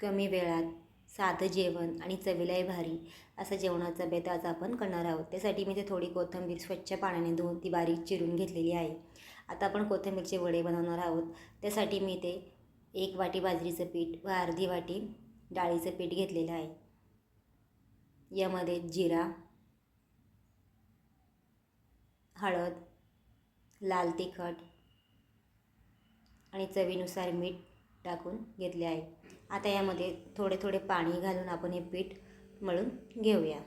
कमी वेळात साधं जेवण आणि चवीलाही भारी असं जेवणाचा बेत आज आपण करणार आहोत. त्यासाठी मी ते थोडी कोथिंबीर स्वच्छ पाण्याने धुवून ती बारीक चिरून घेतलेली आहे. आता आपण कोथिंबीरचे वडे बनवणार आहोत. त्यासाठी मी ते एक वाटी बाजरीचं पीठ व अर्धी वाटी डाळीचं पीठ घेतलेलं आहे. यामध्ये जिरा हळद लाल तिखट आणि चवीनुसार मीठ टाकून घेतले आहे. आता यामध्ये थोडे थोडे पाणी घालून आपण हे पीठ मळून घेऊया.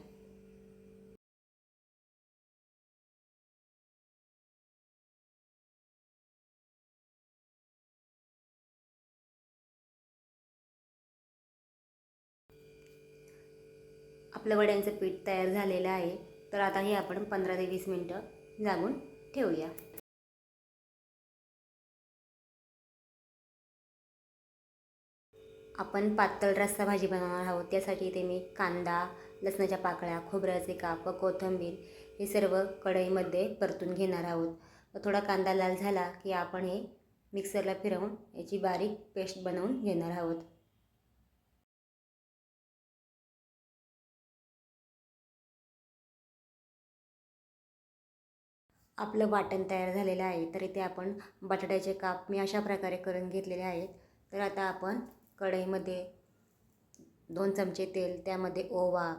आपलं वड्यांचं पीठ तयार झालेलं आहे. तर आता हे आपण पंधरा ते वीस मिनटं जागून ठेवूया. आपण पातळ रस्सा भाजी बनवणार आहोत. त्यासाठी इथे मी कांदा लसणाच्या पाकळ्या खोबऱ्याचे काप व कोथिंबीर हे सर्व कढईमध्ये परतून घेणार आहोत. व थोडा कांदा लाल झाला की आपण हे मिक्सरला फिरवून याची बारीक पेस्ट बनवून घेणार आहोत. आपलं वाटण तयार झालेलं आहे. तर इथे आपण बटाट्याचे काप मी अशा प्रकारे करून घेतलेले आहेत. तर आता आपण कढईमध्ये दोन चमचे तेल त्यामध्ये ओवा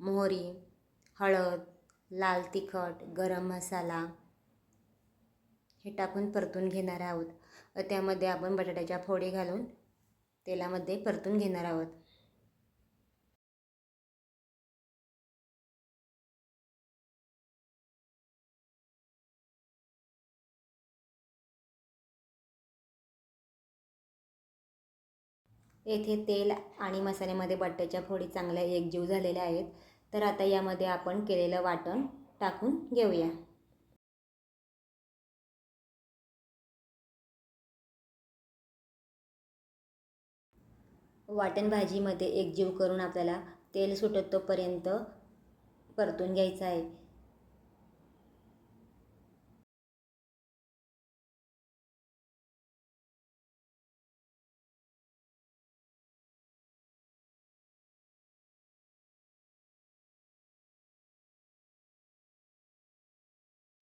मोहरी हळद लाल तिखट गरम मसाला हे टाकून परतून घेणार आहोत. त्यामध्ये आपण बटाट्याच्या फोडी घालून तेलामध्ये परतून घेणार आहोत. येथे तेल आणि मसाल्यामध्ये बटाट्याच्या फोडी चांगल्या एकजीव झालेल्या आहेत. तर आता यामध्ये आपण केलेलं वाटण टाकून घेऊया. वाटण भाजीमध्ये एकजीव करून आपल्याला तेल सुटत तोपर्यंत परतून घ्यायचं आहे.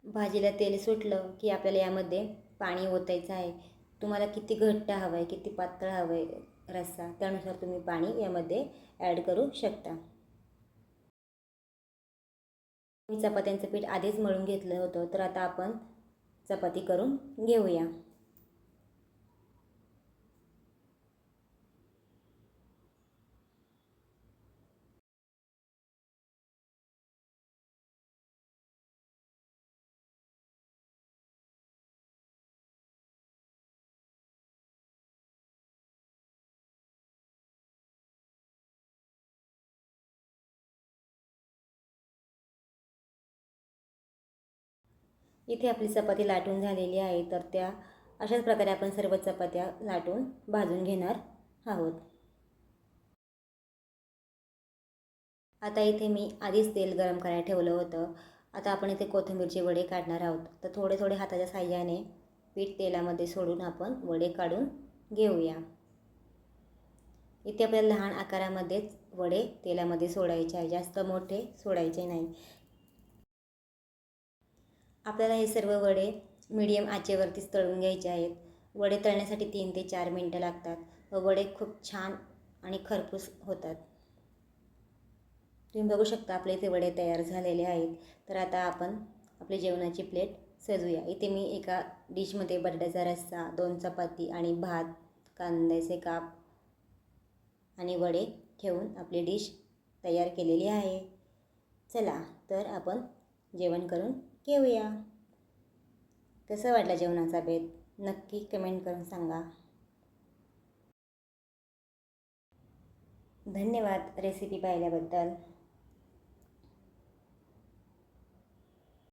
भाजीला तेल सुटलं की आपल्याला यामध्ये पाणी ओतायचं आहे. तुम्हाला किती घट्ट हवं आहे किती पातळ हवं आहे रस्सा त्यानुसार तुम्ही पाणी यामध्ये ॲड करू शकता. मी चपात्यांचं पीठ आधीच मळून घेतलं होतं तर आता आपण चपाती करून घेऊया. इथे आपली चपाती लाटून झालेली आहे तर त्या अशाच प्रकारे आपण सर्व चपात्या लाटून भाजून घेणार आहोत. आता इथे मी आधीच तेल गरम करायला ठेवलं होतं. आता आपण इथे कोथिंबीरचे वडे काढणार आहोत. तर थोडे थोडे हाताच्या साह्याने पीठ तेलामध्ये सोडून आपण वडे काढून घेऊया. इथे आपल्याला लहान आकारामध्येच वडे तेलामध्ये सोडायचे आहे. जास्त मोठे सोडायचे नाही. आपल्याला हे सर्व वडे मीडियम आचेवरतीच तळून घ्यायचे आहेत. वडे तळण्यासाठी तीन ते चार मिनटं लागतात. व वडे खूप छान आणि खरपूस होतात. तुम्ही बघू शकता आपले इथे वडे तयार झालेले आहेत. तर आता आपण आपली जेवणाची प्लेट सजूया. इथे मी एका डिशमध्ये बटाट्याचा रस्सा दोन चपाती आणि भात कांद्याचे काप आणि वडे ठेवून आपली डिश तयार केलेली आहे. चला तर आपण जेवण करून घेऊया कसं वाटलं जेवणाचा बेत? नक्की कमेंट करून सांगा. धन्यवाद रेसिपी पाहिल्याबद्दल.